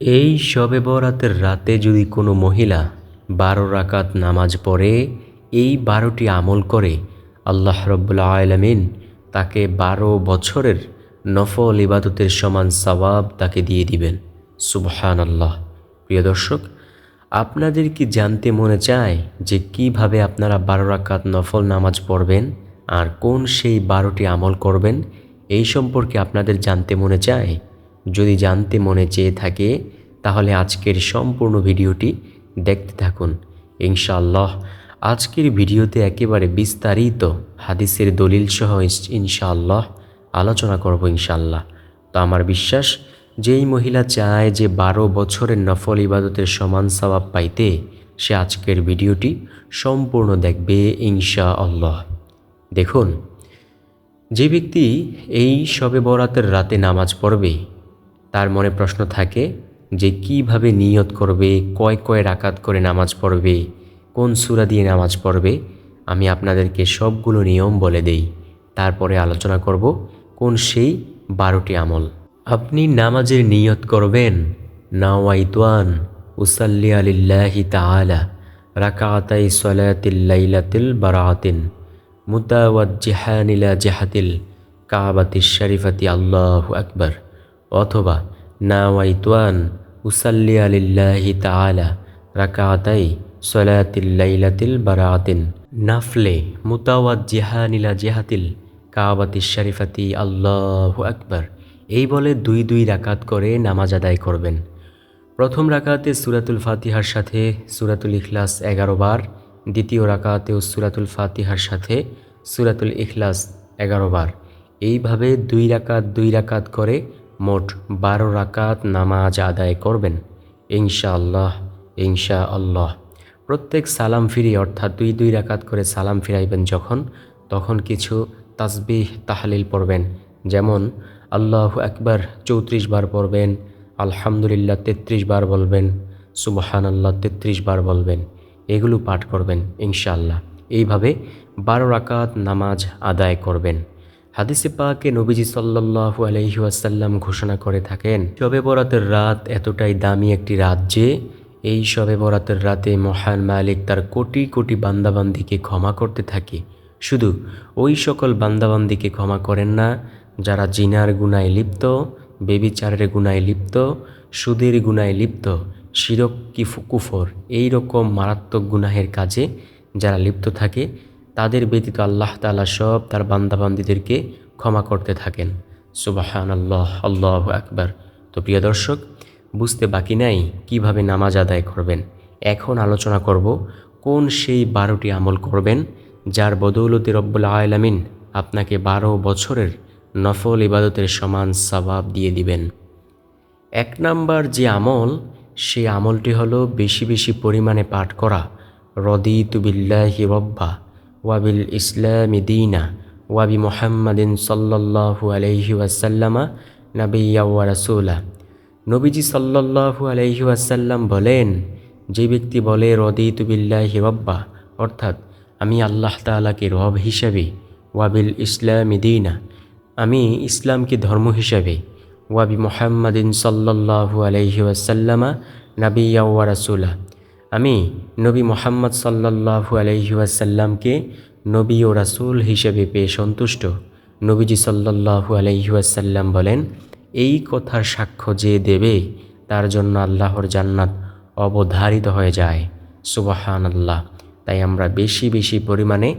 এই শবে বরাতের রাতে যদি কোনো মহিলা বারো রাকাত নামাজ পড়ে, এই বারোটি আমল করে, আল্লাহ রব্বুল্লা আলমিন তাকে বারো বছরের নফল ইবাদতের সমান সবাব তাকে দিয়ে দিবেন। সুবহান আল্লাহ প্রিয় দর্শক, আপনাদের কি জানতে মনে চায় যে কীভাবে আপনারা বারো রাকাত নফল নামাজ পড়বেন আর কোন সেই বারোটি আমল করবেন? এই সম্পর্কে আপনাদের জানতে মনে চায় যদি জানতে মনে চেয়ে থাকে, তাহলে আজকের সম্পূর্ণ ভিডিওটি দেখতে থাকুন। ইনশাআল্লাহ, আজকের ভিডিওতে একেবারে বিস্তারিত হাদিসের দলিল সহ ইনশাআল্লাহ আলোচনা করব ইনশাআল্লাহ। তো আমার বিশ্বাস, যেই মহিলা চায় যে বারো বছরের নফল ইবাদতের সমান স্বভাব পাইতে, সে আজকের ভিডিওটি সম্পূর্ণ দেখবে ইনশা আল্লাহ দেখুন, যে ব্যক্তি এই শবে বরাতের রাতে নামাজ পড়বে তার মনে প্রশ্ন থাকে যে কীভাবে নিয়ত করবে, কয় কয় রাকাত করে নামাজ পড়বে, কোন সুরা দিয়ে নামাজ পড়বে, আমি আপনাদেরকে সবগুলো নিয়ম বলে দেই। তারপরে আলোচনা করব কোন সেই বারোটি আমল। আপনি নামাজের নিয়ত করবেন? নাওয়াইতওয়ান উসাল্লি আলিল্লাহি তাআলা, রাকাতাই সলাতিল বারাতিন মুতাওয়াজ্জিহানিলা জেহাতিল কাবাতি শরীফাতি আল্লাহ আকবর। অথবা না নাওয়াইতওয়ান উসাল্লি আলিল্লাহি তাআলা রাকাতাই সলাতিল বারাতিন। নাফলে মুতাওয়াজ্জিহানিলা জেহাতিল কাবাতি শরীফাতি আল্লাহ আকবর। এই বলে দুই দুই রাকাত করে নামাজ আদায় করবেন। প্রথম রাকাতে সুরাতুল ফাতিহার সাথে সুরাতুল ইখলাস এগারো বার, দ্বিতীয় রাকাতেও সুরাতুল ফাতিহার সাথে সুরাতুল ইখলাস এগারো বার। এইভাবে দুই রাকাত দুই রাকাত করে মোট বারো রাকাত নামাজ আদায় করবেন। ইনশা আল্লাহ ইনশা আল্লাহ প্রত্যেক সালাম ফিরি অর্থাৎ দুই দুই রাকাত করে সালাম ফিরাইবেন যখন, তখন কিছু তাসবিহ, তাহলিল পড়বেন। যেমন, আল্লাহ একবার চৌত্রিশ বার পড়বেন, আলহামদুলিল্লাহ তেত্রিশ বার বলবেন সুবহান আল্লাহ তেত্রিশ বার বলবেন। এগুলো পাঠ করবেন, ইনশাআল্লাহ। এইভাবে বারো রাকাত নামাজ আদায় করবেন। হাদিসে পাকে নবীজি সাল্লাহু আলহি ঘোষণা করে থাকেন, শবে বরাতের রাত এতটাই দামি একটি রাত যে, এই শবে বরাতের রাতে মহান মালিক তার কোটি কোটি বান্দাবান্দিকে ক্ষমা করতে থাকে। শুধু ওই সকল বান্দাবান্দিকে ক্ষমা করেন না, যারা জিনার গুনায় লিপ্ত, বেবিচারের গুনায় লিপ্ত, সুদের গুনায় লিপ্ত, শিরক কিফ কুফর, এই রকম মারাত্মক গুনাহের কাজে যারা লিপ্ত থাকে তাদের ব্যতীত আল্লাহ তালা সব তার বান্দাবান্দিদেরকে ক্ষমা করতে থাকেন। সুবাহান আল্লাহ আল্লাহ আকবার। তো প্রিয় দর্শক, বুঝতে বাকি নাই কীভাবে নামাজ আদায় করবেন। এখন আলোচনা করব কোন সেই বারোটি আমল করবেন যার বদৌলতে রব্বুল আয়লামিন আপনাকে বারো বছরের নফল ইবাদতের সমান সবাব দিয়ে দিবেন। এক নাম্বার যে আমল, সেই আমলটি হলো বেশি বেশি পরিমাণে পাঠ করা। রদি তুবিল্লাহি রব্বা। ওয়াবিল ইসলামি দিনা ওয়াবি মোহাম্মদিন সাল্লাহু আলহি ওয়াসাল্লামা নাবিয়া ওয়া রাসুলা নবীজি সাল্লাহু আলহি ওয়াসাল্লাম বলেন যে ব্যক্তি বলে রদি তুবিল্লাহি রব্বা অর্থাৎ আমি আল্লাহ তালাকে রব হিসাবে ওয়াবিল ইসলামি দিনা আমি ইসলামকে ধর্ম হিসাবে ওয়াবি মোহাম্মদিন সাল্লাহু আলহি ওয়াসাল্লামা নাবিয়া ওয়া রাসুলা আমি নবী মোহাম্মদ সাল্লাহু আলহি ওয়াসাল্লামকে নবী ও রাসুল হিসেবে পেয়ে সন্তুষ্ট। নবীজি সাল্লাহু আলহি ওয়াসাল্লাম বলেন, এই কথার সাক্ষ্য যে দেবে, তার জন্য আল্লাহর জান্নাত অবধারিত হয়ে যায়। সুবাহান আল্লাহ তাই আমরা বেশি বেশি পরিমাণে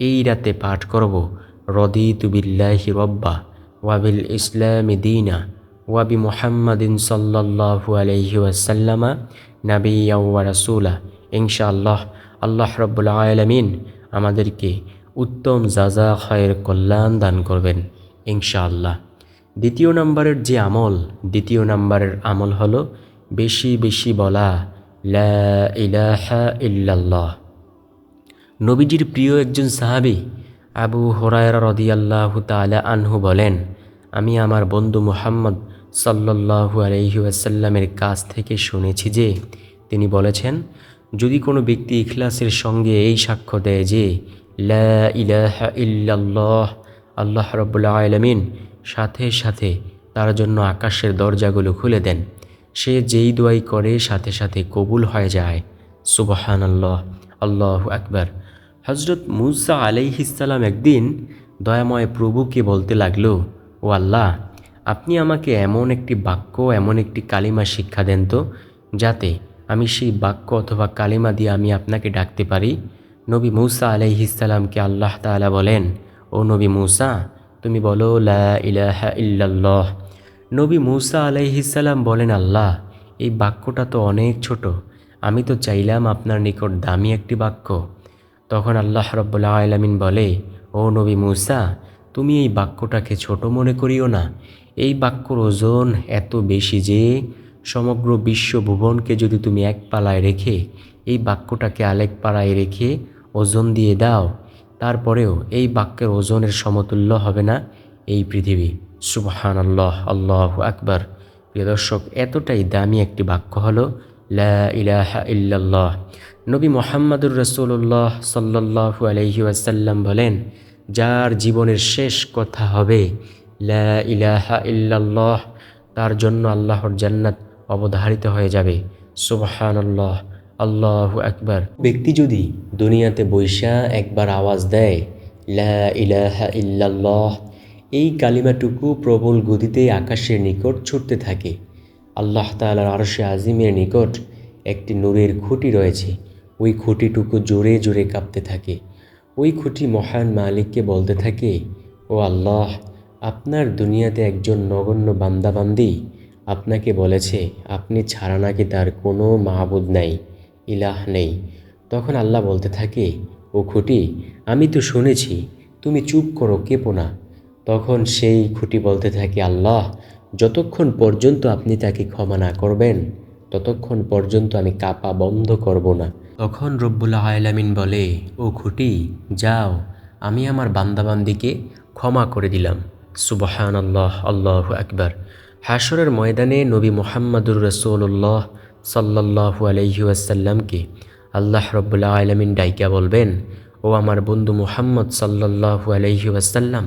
এই রাতে পাঠ করব রদি তুবিল্লাহি রব্বা ওয়াবিল ইসলাম দিনা ওয়াবি মোহাম্মদিন সাল্লাহু আলহি ওয়াসাল্লামা নাবিয়া ইনশাআল্লাহ, আল্লাহ রব্বুল আলমিন আমাদেরকে উত্তম জাজা খায়ের কল্যাণ দান করবেন, ইনশাআল্লাহ। দ্বিতীয় নম্বরের যে আমল, দ্বিতীয় নম্বরের আমল হলো বেশি বেশি বলা, লা ইলাহা ইল্লাল্লাহ। নবীজির প্রিয় একজন সাহাবি আবু হরায়রা রদিয়াল্লাহ তালা আনহু বলেন, আমি আমার বন্ধু মুহাম্মদ সাল্লাহু আলহি আসাল্লামের কাছ থেকে শুনেছি যে, তিনি বলেছেন, যদি কোনো ব্যক্তি ইখলাসের সঙ্গে এই সাক্ষ্য দেয় যে, লা ইলাহা আল্লাহ রব্বুল্লা আলমিন, সাথে সাথে তার জন্য আকাশের দরজাগুলো খুলে দেন, সে যেই দোয়াই করে সাথে সাথে কবুল হয়ে যায়। সুবহান আল্লাহ আল্লাহ আকবার। হজরত মুসা আলাইহিসাল্লাম একদিন দয়াময় প্রভুকে বলতে লাগল, ও আল্লাহ আপনি আমাকে এমন একটি বাক্য, এমন একটি কালিমা শিক্ষা দেন তো, যাতে আমি সেই বাক্য অথবা কালিমা দিয়ে আমি আপনাকে ডাকতে পারি। নবী মৌসা আলাইহিসাল্লামকে আল্লাহ তাআলা বলেন, ও নবী মূসা, তুমি বলো, লা নবী মৌসা আলাইহিসাল্লাম বলেন, আল্লাহ, এই বাক্যটা তো অনেক ছোট। আমি তো চাইলাম আপনার নিকট দামি একটি বাক্য। তখন আল্লাহ রব্বুল্লা আলমিন বলে, ও নবী মূসা তুমি এই বাক্যটাকে ছোট মনে করিও না। এই বাক্যর ওজন এত বেশি যে সমগ্র বিশ্ব ভুবনকে যদি তুমি এক পালায় রেখে এই বাক্যটাকে আলেক পাড়ায় রেখে ওজন দিয়ে দাও, তারপরেও এই বাক্যের ওজনের সমতুল্য হবে না এই পৃথিবী। সুবহান আল্লাহ আল্লাহ আকবার। প্রিয় দর্শক, এতটাই দামি একটি বাক্য হলো ইলাহা ইল্লাল্লাহ। নবী মোহাম্মদুর রসুল্লাহ সাল্লাহু আলহি ওয়াসাল্লাম বলেন যার জীবনের শেষ কথা হবে ইলাহা ইল্লাল্লাহ তার জন্য আল্লাহর জান্নাত অবধারিত হয়ে যাবে। সুবহান আল্লাহ আল্লাহ আকবার। ব্যক্তি যদি দুনিয়াতে বৈশা একবার আওয়াজ দেয়, লা ইলাহা ইল্লাল্লাহ এই কালিমাটুকু প্রবল গতিতে আকাশের নিকট ছুটতে থাকে। আল্লাহ তালার আরশে আজিমের নিকট একটি নূরের খুঁটি রয়েছে। ওই খুঁটিটুকু জোরে জোরে কাঁপতে থাকে। ওই খুঁটি মহান মালিককে বলতে থাকে, ও আল্লাহ, আপনার দুনিয়াতে একজন নগণ্য বান্দাবান্দি আপনাকে বলেছে, আপনি ছাড়া নাকি তার কোনো মাহবুদ নাই, ইলাহ নেই। তখন আল্লাহ বলতে থাকে, ও খুঁটি, আমি তো শুনেছি, তুমি চুপ করো, কেঁপো না। তখন সেই খুঁটি বলতে থাকে, আল্লাহ, যতক্ষণ পর্যন্ত আপনি তাকে ক্ষমা না করবেন, ততক্ষণ পর্যন্ত আমি কাপা বন্ধ করব না। তখন রব্বুল্লাহ আলামিন বলে, ও খুঁটি, যাও, আমি আমার বান্দাবান্দিকে ক্ষমা করে দিলাম। সুবহান আল্লাহ আল্লাহ আকবার। হাসরের ময়দানে নবী মোহাম্মদুর রসৌল্লাহ সাল্লাহু আলহিউসাল্লামকে আল্লাহ রব্বুল্লাহ আলমিন ডাইকা বলবেন, ও আমার বন্ধু মুহাম্মদ সাল্লাহু আলহিউসাল্লাম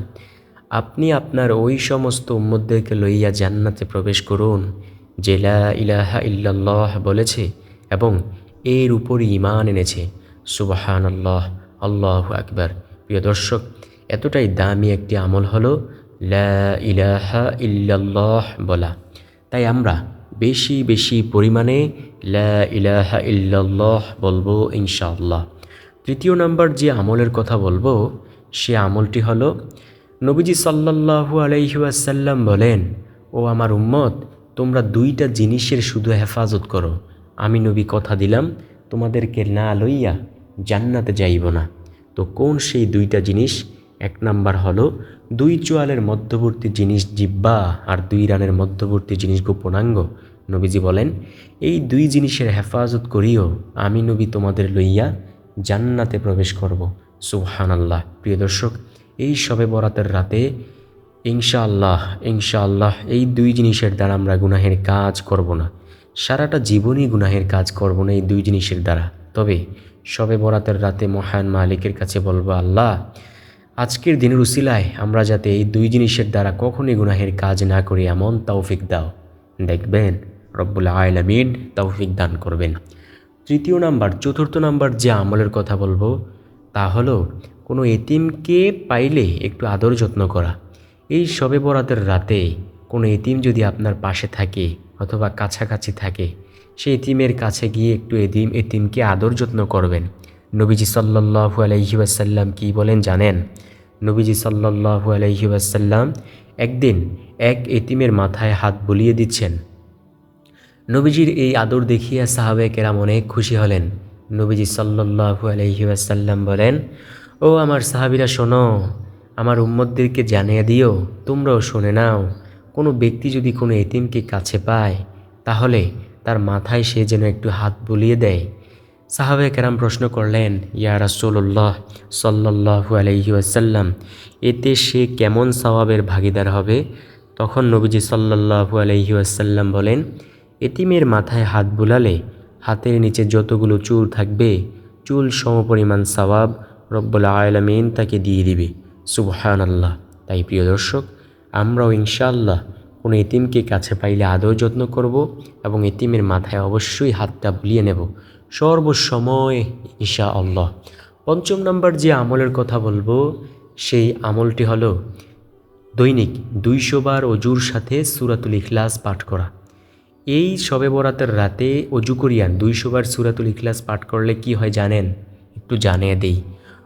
আপনি আপনার ওই সমস্ত উম্মদদেরকে লইয়া জান্নাতে প্রবেশ করুন, যে লা ইলাহা ইল্লাল্লাহ বলেছে এবং এর উপরই ইমান এনেছে। সুবাহান আল্লাহ আল্লাহ আকবার। প্রিয় দর্শক, এতটাই দামি একটি আমল হলো, লা ইলাহা ইল্লাল্লাহ বলা। তাই আমরা বেশি বেশি পরিমাণে লা ইলাহা ইল্লাল্লাহ বলব ইনশাআল্লাহ। তৃতীয় নাম্বার যে আমলের কথা বলব, সে আমলটি হলো, নবীজি সাল্লাল্লাহু আলাইহাসাল্লাম বলেন, ও আমার উম্মত, তোমরা দুইটা জিনিসের শুধু হেফাজত করো। আমি নবী কথা দিলাম, তোমাদেরকে না লইয়া জান্নাতে যাইব না। তো কোন সেই দুইটা জিনিস? এক নাম্বার হলো, দুই চোয়ালের মধ্যবর্তী জিনিস জিব্বা আর দুই রানের মধ্যবর্তী জিনিস গোপনাঙ্গ। নবীজি বলেন, এই দুই জিনিসের হেফাজত করিও, আমি নবী তোমাদের লইয়া জান্নাতে প্রবেশ করব। সুবহান আল্লাহ প্রিয় দর্শক, এই সবে বরাতের রাতে ইনশাআল্লাহ ইনশাআল্লাহ এই দুই জিনিসের দ্বারা আমরা গুনাহের কাজ করব না। সারাটা জীবনই গুনাহের কাজ করব না এই দুই জিনিসের দ্বারা। তবে সবে বরাতের রাতে মহান মালিকের কাছে বলব, আল্লাহ, আজকের দিনের উসিলায় আমরা যাতে এই দুই জিনিসের দ্বারা কখনই গুনাহের কাজ না করি, এমন তৌফিক দাও। দেখবেন, রব্বুল আলমিন তৌফিক দান করবেন। তৃতীয় নাম্বার, চতুর্থ নাম্বার যে আমলের কথা বলব, তা হলো কোনো এতিমকে পাইলে একটু আদর যত্ন করা। এই সবে বরাতের রাতে কোনো এতিম যদি আপনার পাশে থাকে অথবা কাছাকাছি থাকে। সেই এতিমের কাছে গিয়ে একটু এতিম এতিমকে আদর যত্ন করবেন। নবীজি সাল্লাহু আলহি আসাল্লাম কী বলেন জানেন? নবীজি সাল্লাহু আলহি আসাল্লাম একদিন এক এতিমের মাথায় হাত বুলিয়ে দিচ্ছেন। নবীজির এই আদর দেখিয়া সাহাবে কেরাম অনেক খুশি হলেন। নবীজি সাল্লাহু আলহি আসাল্লাম বলেন, ও আমার সাহাবিরা শোনো, আমার উম্মদদেরকে জানিয়ে দিও, তোমরাও শুনে নাও কোনো ব্যক্তি যদি কোনো এতিমকে কাছে পায়, তাহলে তার মাথায় সে যেন একটু হাত বুলিয়ে দেয়। সাহাবে কেরাম প্রশ্ন করলেন, ইয়া রাসুল্লাহ সাল্লাহু আলহি আসাল্লাম এতে সে কেমন সওয়াবের ভাগিদার হবে? তখন নবীজি সাল্লাহু আলহি আসাল্লাম বলেন, এতিমের মাথায় হাত বুলালে হাতের নিচে যতগুলো চুল থাকবে, চুল সমপরিমাণ সওয়াব রব্বুল আলমিন তাকে দিয়ে দিবে। সুবহান আল্লাহ তাই প্রিয় দর্শক আমরাও ইনশাল্লাহ কোনো এতিমকে কাছে পাইলে আদৌ যত্ন করব এবং এতিমের মাথায় অবশ্যই হাতটা বুলিয়ে নেব। সর্বসময় ঈশা আল্লাহ পঞ্চম নম্বর যে আমলের কথা বলব, সেই আমলটি হলো দৈনিক দুইশো বার অজুর সাথে সুরাতুল ইখলাস পাঠ করা। এই শবে বরাতের রাতে অজু করিয়ান দুইশো বার সুরাতুল ইখলাস পাঠ করলে কি হয় জানেন? একটু জানিয়ে দেই।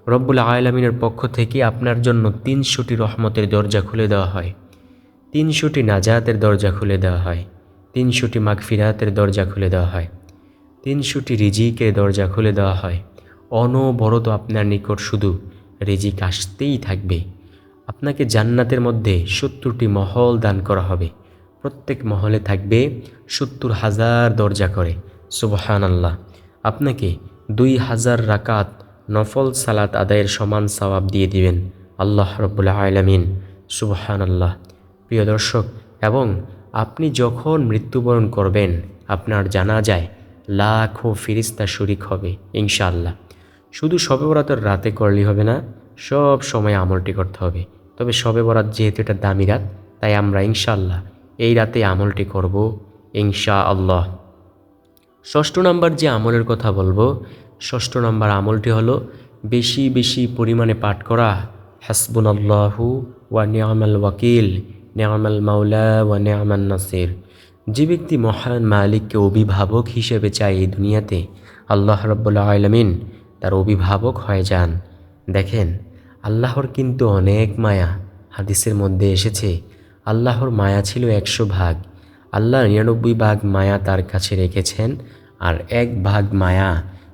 রব্বুল আয়লামিনের পক্ষ থেকে আপনার জন্য তিনশোটি রহমতের দরজা খুলে দেওয়া হয়। তিনশোটি নাজাতের দরজা খুলে দেওয়া হয়। তিনশোটি মাগফিরাতের দরজা খুলে দেওয়া হয়। তিনশোটি রিজিকের দরজা খুলে দেওয়া হয়। অনবরত আপনার নিকট শুধু রিজিক আসতেই থাকবে। আপনাকে জান্নাতের মধ্যে সত্তরটি মহল দান করা হবে। প্রত্যেক মহলে থাকবে সত্তর হাজার দরজা করে। সুবহান আল্লাহ আপনাকে দুই হাজার রাকাত নফল সালাত আদায়ের সমান সওয়াব দিয়ে দিবেন। আল্লাহ রব্বুল্লাহ আলমিন। সুবহান আল্লাহ প্রিয় দর্শক, এবং আপনি যখন মৃত্যুবরণ করবেন, আপনার জানা যায় লাখো ফিরিস্তা শরিক হবে, ইনশাআল্লাহ। শুধু শবে বরাতের রাতে করলেই হবে না, সব সময় আমলটি করতে হবে। তবে শবে বরাত যেহেতু এটা দামি রাত, তাই আমরা ইনশাআল্লাহ এই রাতে আমলটি করব ইনশা আল্লাহ ষষ্ঠ নম্বর যে আমলের কথা বলব ষষ্ঠ নম্বর আমলটি হলো, বেশি বেশি পরিমাণে পাঠ করা হাসবুন আল্লাহু ওয়া নিয়ামাল ওয়াকিল, নিয়ামাল মাওলা ওয়া নিয়ামান নাসির। যে ব্যক্তি মহান মালিককে অভিভাবক হিসেবে চায় এই দুনিয়াতে, আল্লাহ রব্বুল্লা আলমিন তার অভিভাবক হয়ে যান। দেখেন, আল্লাহর কিন্তু অনেক মায়া হাদিসের মধ্যে এসেছে, আল্লাহর মায়া ছিল একশো ভাগ। আল্লাহ নিরানব্বই ভাগ মায়া তার কাছে রেখেছেন, আর এক ভাগ মায়া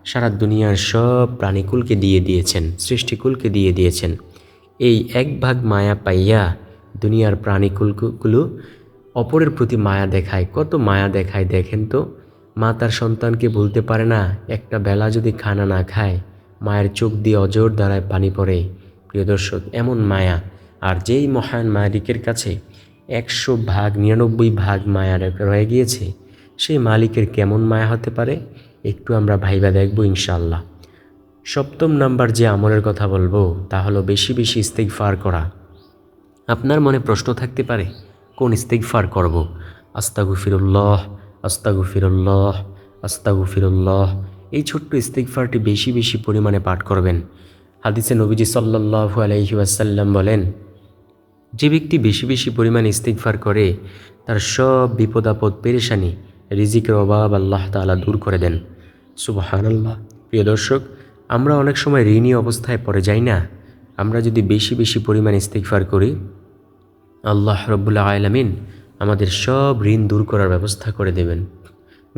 সারা দুনিয়ার সব প্রাণীকুলকে দিয়ে দিয়েছেন, সৃষ্টিকুলকে দিয়ে দিয়েছেন। এই এক ভাগ মায়া পাইয়া দুনিয়ার প্রাণীকুলগুলো অপরের প্রতি মায়া দেখায়। কত মায়া দেখায় দেখেন তো? মা তার সন্তানকে বলতে পারে না, একটা বেলা যদি খানা না খায়, মায়ের চোখ দিয়ে অজোর দ্বারায় পানি পড়ে। প্রিয় দর্শক, এমন মায়া। আর যেই মহান মালিকের কাছে একশো ভাগ, নিরানব্বই ভাগ মায়া রয়ে গিয়েছে, সেই মালিকের কেমন মায়া হতে পারে? একটু আমরা ভাইবা দেখব ইনশাল্লাহ সপ্তম নাম্বার যে আমলের কথা বলব, তা হলো বেশি বেশি ইস্তেকফার করা। আপনার মনে প্রশ্ন থাকতে পারে, কোন ইস্তেকফার করব? আস্তাগু ফিরুল্লাহ আস্তাগু ফিরুল্লাহ আস্তাগু এই ছোট্ট ইস্তেকফারটি বেশি বেশি পরিমাণে পাঠ করবেন। হাদিসে নবীজি সাল্লাহ আলহি আসাল্লাম বলেন, যে ব্যক্তি বেশি বেশি পরিমাণে ইস্তেকফার করে, তার সব বিপদ আপদ, পেরেশানি রিজিকের অভাব আল্লাহ তালা দূর করে দেন। সুবাহান আল্লাহ প্রিয় দর্শক, আমরা অনেক সময় ঋণী অবস্থায় পড়ে যাই না? আমরা যদি বেশি বেশি পরিমাণ ইস্তেকফার করি, আল্লাহ রব্বুল্লা আলমিন আমাদের সব ঋণ দূর করার ব্যবস্থা করে দেবেন।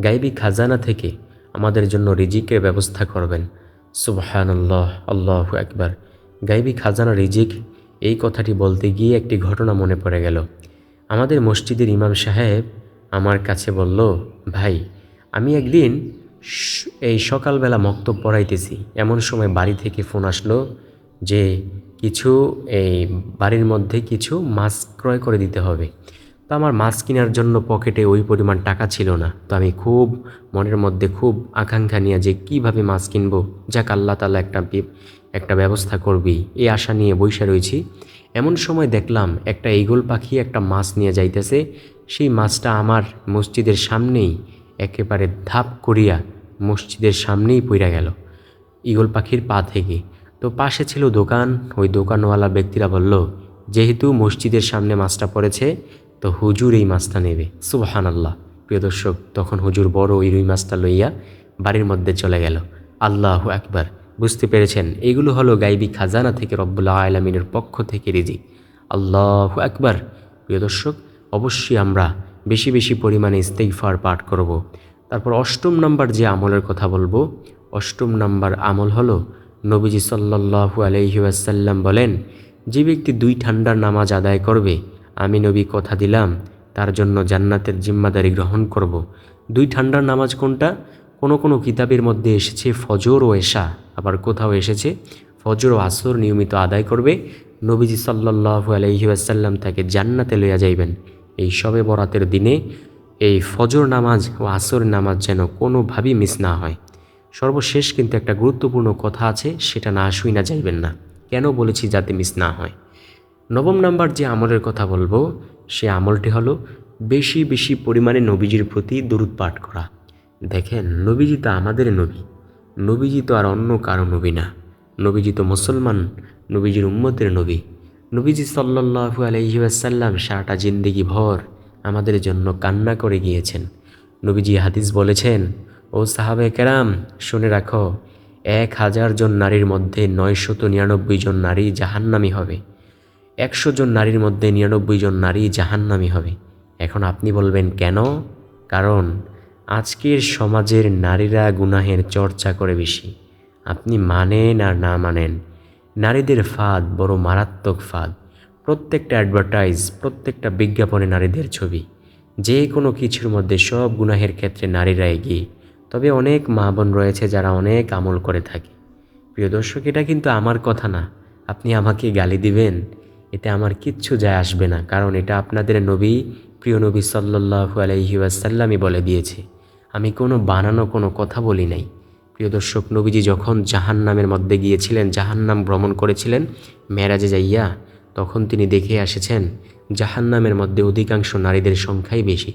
গাইবি খাজানা থেকে আমাদের জন্য রিজিকের ব্যবস্থা করবেন। সুবহান আল্লাহ আল্লাহ একবার গাইবি খাজানা রিজিক, এই কথাটি বলতে গিয়ে একটি ঘটনা মনে পড়ে গেল। আমাদের মসজিদের ইমাম সাহেব আমার কাছে বলল, ভাই, আমি একদিন এই সকালবেলা মক্তব পড়াইতেছি। এমন সময় বাড়ি থেকে ফোন আসলো যে কিছু এই বাড়ির মধ্যে কিছু মাছ ক্রয় করে দিতে হবে। তো আমার মাছ কেনার জন্য পকেটে ওই পরিমাণ টাকা ছিল না। তো আমি খুব মনের মধ্যে খুব আকাঙ্ক্ষা নিয়ে যে কীভাবে মাছ কিনবো, যাক আল্লাহ তালা একটা একটা ব্যবস্থা করবি এই আশা নিয়ে বৈশা রয়েছি এমন সময় দেখলাম একটা ইগল পাখি একটা মাছ নিয়ে যাইতেছে। সেই মাছটা আমার মসজিদের সামনেই একেবারে ধাপ করিয়া মসজিদের সামনেই পইরা গেল। ইগল পাখির পা থেকে। তো পাশে ছিল দোকান। ওই দোকানওয়ালা ব্যক্তিরা বলল, যেহেতু মসজিদের সামনে মাছটা পড়েছে, তো হুজুর এই মাছটা নেবে। সুবাহান আল্লাহ প্রিয় দর্শক, তখন হুজুর বড় ওই রুই মাছটা লইয়া বাড়ির মধ্যে চলে গেল। আল্লাহ একবার বুঝতে পেরেছেন, এগুলো হলো গাইবি খাজানা থেকে রব্বুল্লাহ আলমিনের পক্ষ থেকে রিজি আল্লাহ একবার প্রিয় দর্শক অবশ্যই আমরা বেশি বেশি পরিমাণে ইস্তেকফার পাঠ করব। তারপর অষ্টম নাম্বার যে আমলের কথা বলব, অষ্টম নাম্বার আমল হলো নবীজি সাল্লাহু আলহিউসাল্লাম বলেন, যে ব্যক্তি দুই ঠান্ডার নামাজ আদায় করবে, আমি নবী কথা দিলাম, তার জন্য জান্নাতের জিম্মাদারি গ্রহণ করব। দুই ঠান্ডার নামাজ কোনটা কোনো কোনো কিতাবের মধ্যে এসেছে ফজর ও এশা, আবার কোথাও এসেছে ফজর ও আসর নিয়মিত আদায় করবে, নবীজি সাল্লাহু আলহিউসাল্লাম তাকে জান্নাতে লইয়া যাইবেন এই সবে বরাতের দিনে এই ফজর নামাজ ও আসর নামাজ যেন কোনোভাবেই মিস না হয়। সর্বশেষ কিন্তু একটা গুরুত্বপূর্ণ কথা আছে, সেটা না শুই না যাইবেন না। কেন বলেছি যাতে মিস না হয়? নবম নাম্বার যে আমলের কথা বলব, সে আমলটি হলো বেশি বেশি পরিমাণে নবীজির প্রতি দরুদ পাঠ করা। দেখেন, নবীজি তো আমাদের নবী। নবীজি তো আর অন্য কারও নবী না। নবীজি তো মুসলমান, নবীজির উম্মতের নবী। নবীজি সাল্লাহু আলহিউসাল্লাম সারাটা জিন্দিগি ভর আমাদের জন্য কান্না করে গিয়েছেন। নবীজি হাদিস বলেছেন, ও সাহাবে কেরাম, শুনে রাখো, এক হাজার জন নারীর মধ্যে নয়শত নিরানব্বই জন নারী জাহান্নামি হবে। একশো জন নারীর মধ্যে নিরানব্বই জন নারী জাহান্নামি হবে। এখন আপনি বলবেন, কেন? কারণ আজকের সমাজের নারীরা গুনাহের চর্চা করে বেশি। আপনি মানেন আর না মানেন নারীদের ফাঁদ বড় মারাত্মক ফাঁদ। প্রত্যেকটা অ্যাডভার্টাইজ প্রত্যেকটা বিজ্ঞাপনে নারীদের ছবি। যে কোনো কিছুর মধ্যে সব গুনাহের ক্ষেত্রে নারীরা এগিয়ে। তবে অনেক মা বোন রয়েছে যারা অনেক আমল করে থাকে। প্রিয় দর্শক, এটা কিন্তু আমার কথা না। আপনি আমাকে গালি দিবেন, এতে আমার কিচ্ছু যায় আসবে না, কারণ এটা আপনাদের নবী, প্রিয় নবী সাল্লাহু আলহি ওয়াসাল্লামই বলে দিয়েছে। আমি কোনো বানানো, কোনো কথা বলি নাই। প্রিয় দর্শক, নবীজি যখন জাহান্নামের মধ্যে গিয়েছিলেন, জাহান্নাম ভ্রমণ করেছিলেন, মেরাজে যাইয়া তখন তিনি দেখে এসেছেন জাহান্নামের মধ্যে অধিকাংশ নারীদের সংখ্যাই বেশি।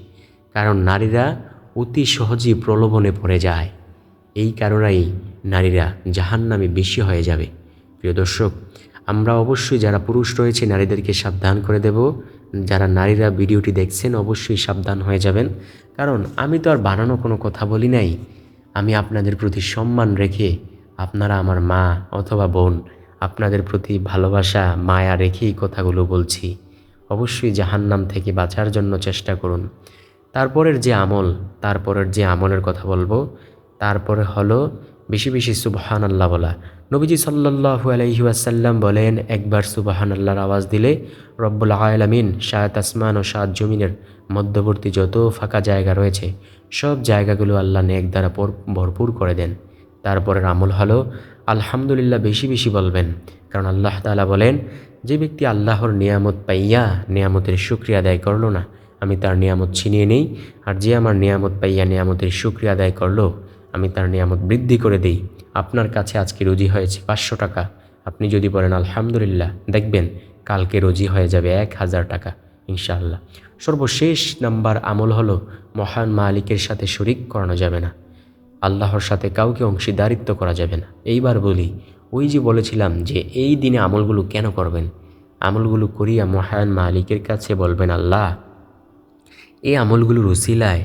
কারণ নারীরা অতি সহজেই প্রলোভনে পড়ে যায়। এই কারণেই নারীরা জাহান্নামে বেশি হয়ে যাবে। প্রিয় দর্শক, আমরা অবশ্যই যারা পুরুষ রয়েছে, নারীদেরকে সাবধান করে দেব। যারা নারীরা ভিডিওটি দেখছেন, অবশ্যই সাবধান হয়ে যাবেন। কারণ আমি তো আর বানানো কোনো কথা বলি নাই। আমি আপনাদের প্রতি সম্মান রেখে আপনারা আমার মা অথবা বোন আপনাদের প্রতি ভালোবাসা, মায়া রেখেই কথাগুলো বলছি। অবশ্যই জাহান্নাম থেকে বাঁচার জন্য চেষ্টা করুন। তারপরের যে আমল, তারপরের যে আমলের কথা বলব, তারপরে হলো বেশি বেশি সুবহান আল্লাহ বলা। নবীজি সাল্লাহু আলহি আসাল্লাম বলেন, একবার সুবাহান আল্লাহর আওয়াজ দিলে রব্বুল আলমিন শায়াত আসমান ও শাহ জমিনের মধ্যবর্তী যত ফাঁকা জায়গা রয়েছে, সব জায়গাগুলো আল্লাহ নেক দ্বারা ভরপুর করে দেন। তারপরের আমল হলো, আলহামদুলিল্লাহ বেশি বেশি বলবেন। কারণ আল্লাহ তালা বলেন, যে ব্যক্তি আল্লাহর নিয়ামত পাইয়া নিয়ামতের সুক্রিয়া আদায় করল না, আমি তার নিয়ামত ছিনিয়ে নেই, আর যে আমার নিয়ামত পাইয়া নিয়ামতের সুক্রিয়া আদায় করল আমি তার নিয়ামত বৃদ্ধি করে দিই। আপনার কাছে আজকে রুজি হয়েছে পাঁচশো টাকা। আপনি যদি বলেন, আলহামদুলিল্লাহ, দেখবেন কালকে রুজি হয়ে যাবে এক হাজার টাকা, ইনশাআল্লাহ। সর্বশেষ নাম্বার আমল হলো, মহান মালিকের সাথে শরিক করানো যাবে না। আল্লাহর সাথে কাউকে অংশীদারিত্ব করা যাবে না। এইবার বলি, ওই যে বলেছিলাম যে এই দিনে আমলগুলো কেন করবেন? আমলগুলো করিয়া মহান মালিকের কাছে বলবেন, আল্লাহ, এই আমলগুলোর উসিলায়